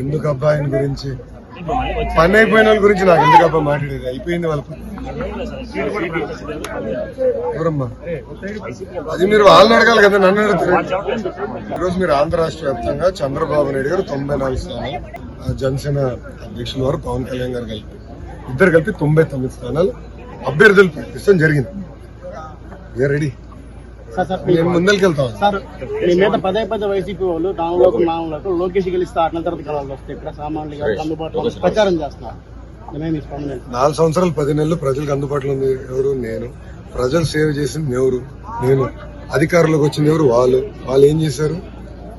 ఎందుకు అబ్బా ఆయన గురించి? పని అయిపోయిన వాళ్ళ గురించి నాకు ఎందుకు అబ్బా మాట్లాడేది? అయిపోయింది వాళ్ళ ఎవరమ్మా? అది మీరు వాళ్ళని అడగాలి కదా నన్ను అడుగుతారు. ఈరోజు మీరు ఆంధ్ర రాష్ట్ర వ్యాప్తంగా చంద్రబాబు నాయుడు గారు తొంభై నాలుగు స్థానాలు ఆ జనసేన అధ్యక్షుల వారు పవన్ కళ్యాణ్ గారు కలిపి ఇద్దరు కలిపి తొంభై తొమ్మిది స్థానాలు అభ్యర్థులు ప్రకటించడం జరిగింది. వీఆర్ రెడీ సార్ సార్ నేను ముందరికి వెళ్తాను సార్ మీ మీద పదే పదే వైసీపీ వాళ్ళు నామలోకి నామలకు లోకేష్ గెలిస్తే వస్తే ఇక్కడ సామాన్యులు గారికి అందుబాటులో ప్రచారం చేస్తున్నారు? నాలుగు సంవత్సరాలు పది నెలలు ప్రజలకు అందుబాటులో ఉంది ఎవరు? నేను. ప్రజలు సేవ చేసింది ఎవరు? నేను. అధికారంలోకి వచ్చింది ఎవరు? వాళ్ళు. వాళ్ళు ఏం చేశారు?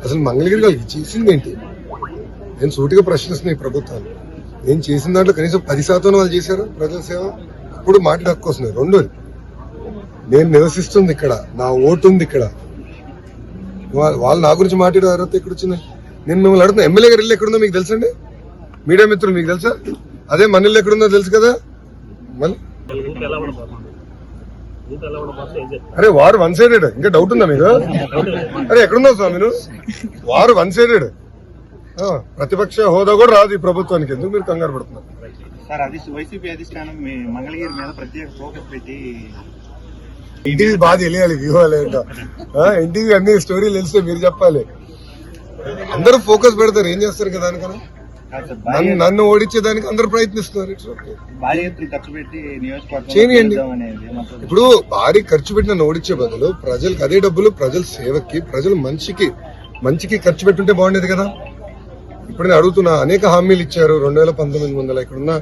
అసలు మంగళగిరి వాళ్ళకి చేసింది ఏంటి? నేను సూటిగా ప్రశ్నిస్తున్నా ఈ ప్రభుత్వాలు. నేను చేసిన దాంట్లో కనీసం పది శాతం వాళ్ళు చేశారు ప్రజల సేవ. ఇప్పుడు మాట్లాడి హక్కు వస్తుంది. రెండోది నేను నివసిస్తుంది ఇక్కడ. నా ఓటు ఉంది ఇక్కడ వాళ్ళు నా గురించి మాట్లాడే అర్హత ఎక్కడ వచ్చింది నేను మిమ్మల్ని అడుగుతున్నా. ఎమ్మెల్యే గారు ఇల్లు ఎక్కడుందో మీకు తెలుసండి? మీడియా మిత్రులు మీకు తెలుసా? అదే మన ఇల్లు ఎక్కడుందో తెలుసు కదా? మళ్ళీ? అరే వారు వన్ సైడెడ్ ఇంకా డౌట్ ఉందా మీకు? అరే ఎక్కడుందో స్వామి వారు వన్ సైడెడ్ ప్రతిపక్ష హోదా కూడా రాదు ఈ ప్రభుత్వానికి. ఎందుకు మీరు కంగారు పడుతున్నారు? సార్ అది వైసీపీ అధిష్టానం మంగళగిరి మీద ప్రత్యేక ఫోకస్ పెట్టి ఇంటికి బాగా తెలియాలి వ్యూహాలు ఏంటో ఇంటికి అన్ని స్టోరీలు తెలిస్తే మీరు చెప్పాలి. అందరూ ఫోకస్ పెడతారు ఏం చేస్తారు కదా భారీ నన్ను ఓడించేదానికి అందరూ ప్రయత్నిస్తున్నారు భారీ ఖర్చు పెట్టి మాత్రం ఇప్పుడు భారీ ఖర్చు పెట్టిన నన్ను ఓడించే బదులు ప్రజలకు అదే డబ్బులు ప్రజల సేవకి ప్రజల మంచికి మంచికి ఖర్చు పెట్టుంటే బాగుండేది కదా? ఇప్పుడు నేను అడుగుతున్నా అనేక హామీలు ఇచ్చారు రెండు వేల పంతొమ్మిది వందల ఇక్కడున్న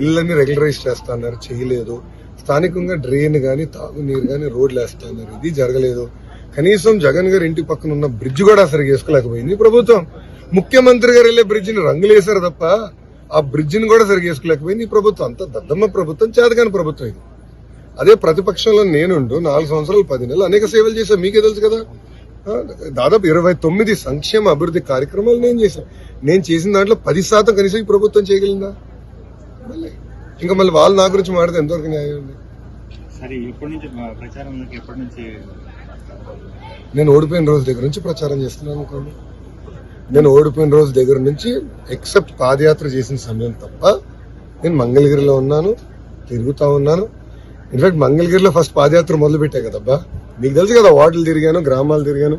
ఇళ్ళని రెగ్యులరైజ్ చేస్తా అన్నారు చేయలేదు. స్థానికంగా డ్రైన్ కానీ తాగునీరు కానీ రోడ్లు వేస్తున్నారు ఇది జరగలేదు. కనీసం జగన్ గారి ఇంటి పక్కన ఉన్న బ్రిడ్జ్ కూడా సరిగా వేసుకోలేకపోయింది ప్రభుత్వం. ముఖ్యమంత్రి గారు వెళ్ళే బ్రిడ్జిని రంగులేశారు తప్ప ఆ బ్రిడ్జిని కూడా సరిగా వేసుకోలేకపోయింది ఈ ప్రభుత్వం. అంత దద్దమ్మ ప్రభుత్వం చేతగాని ప్రభుత్వం ఇది. అదే ప్రతిపక్షంలో నేనుండు నాలుగు సంవత్సరాలు పది నెలలు అనేక సేవలు చేశాను. మీకే తెలుసు కదా. దాదాపు ఇరవై తొమ్మిది సంక్షేమ అభివృద్ధి కార్యక్రమాలు నేను చేశాను. నేను చేసిన దాంట్లో పది శాతం కనీసం ఈ ప్రభుత్వం చేయగలిగిందా? మళ్ళీ ఇంకా మళ్ళీ వాళ్ళు నా గురించి మాడితే ఎంతవరకు న్యాయం ఉంది? సరే ఎప్పటి నుంచి ప్రచారంలోకి ఎప్పటి నుంచి నేను ఓడిపోయిన రోజు దగ్గర నుంచి ప్రచారం చేస్తున్నాను అనుకోండి. నేను ఓడిపోయిన రోజు దగ్గర నుంచి ఎక్సెప్ట్ పాదయాత్ర చేసిన సమయం తప్ప నేను మంగళగిరిలో ఉన్నాను తిరుగుతా ఉన్నాను. ఇన్ఫాక్ట్ మంగళగిరిలో ఫస్ట్ పాదయాత్ర మొదలు పెట్టా కదబ్బా. మీకు తెలుసు కదా వార్డులు తిరిగాను గ్రామాలు తిరిగాను.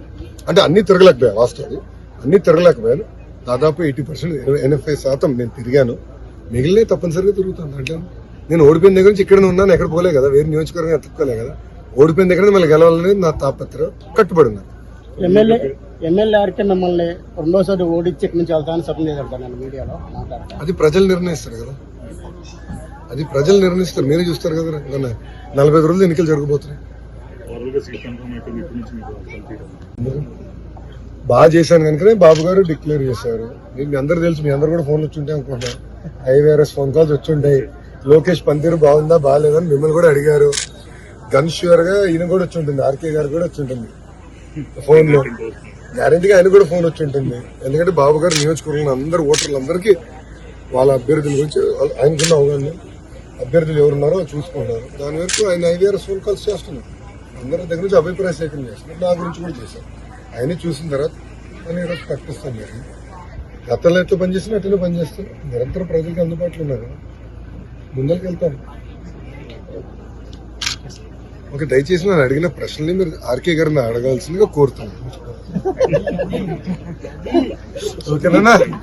అంటే అన్ని తిరగలేకపోయా వాస్తవం అన్ని తిరగలేకపోయాను. దాదాపు ఎయిటీ పర్సెంట్ ఎనభై శాతం నేను తిరిగాను. మిగిలిన తప్పనిసరిగా తిరుగుతాను అంటే నేను ఓడిపోయిన దగ్గర నుంచి ఇక్కడ ఉన్నాను ఎక్కడ పోలే కదా వేరే నియోజకవర్గం ఎత్తుకోలే కదా. ఓడిపోయిన దగ్గర మళ్ళీ గెలవాలనేది నా తాపత్రం కట్టుబడి ఉన్నాను. ఎమ్మెల్యే ఎమ్మెల్యే ఆడితే మిమ్మల్ని రెండోసారి ఓడించి ఇక్కడి నుంచి వెళ్తానని సభ చేశారు నేను మీడియాలో మాట్లాడతాను అది ప్రజలు నిర్ణయిస్తారు కదా. అది ప్రజలు నిర్ణయిస్తారు. మీరే చూస్తారు కదా. నలభై ఐదు రోజులు ఎన్నికలు జరగబోతున్నాయి. బాగా చేశాను కనుకనే బాబు గారు డిక్లేర్ చేశారు. మీ అందరు తెలుసు మీ అందరు కూడా ఫోన్లు వచ్చి ఉంటాయి అనుకుంటా ఐవీఆర్ఎస్ ఫోన్ కాల్స్ వచ్చి ఉంటాయి లోకేష్ పనితీరు బాగుందా బాగాలేదని మిమ్మల్ని కూడా అడిగారు. గన్ షూర్గా ఈయన కూడా వచ్చి ఉంటుంది ఆర్కే గారు కూడా వచ్చి ఉంటుంది ఫోన్లో. గ్యారంటీగా ఆయన కూడా ఫోన్ వచ్చి ఉంటుంది ఎందుకంటే బాబు గారు నియోజకవర్గంలో అందరు ఓటర్లు అందరికీ వాళ్ళ అభ్యర్థుల గురించి వాళ్ళ- ఆయనకున్న అవగాహన అభ్యర్థులు ఎవరున్నారో చూసుకుంటారు. దాని వరకు ఆయన ఐవీఆర్ఎస్ ఫోన్ కాల్స్ చేస్తున్నారు. అందరి దగ్గర నుంచి అభిప్రాయ సేకరణ చేస్తున్నారు. నా గురించి కూడా చేశారు. ఆయన చూసిన తర్వాత నేను ఈరోజు ప్రకటిస్తాను నేను గతంలో ఎట్లా పనిచేసినా అట్లనే పనిచేస్తాను నిరంతరం ప్రజలకు అందుబాటులో ఉన్నారు. ముందరికి వెళ్తాను ఓకే దయచేసి నన్ను అడిగిన ప్రశ్నల్ని మీరు ఆర్కే గారిని అడగాల్సిందిగా కోరుతున్నాను. ఓకేనా?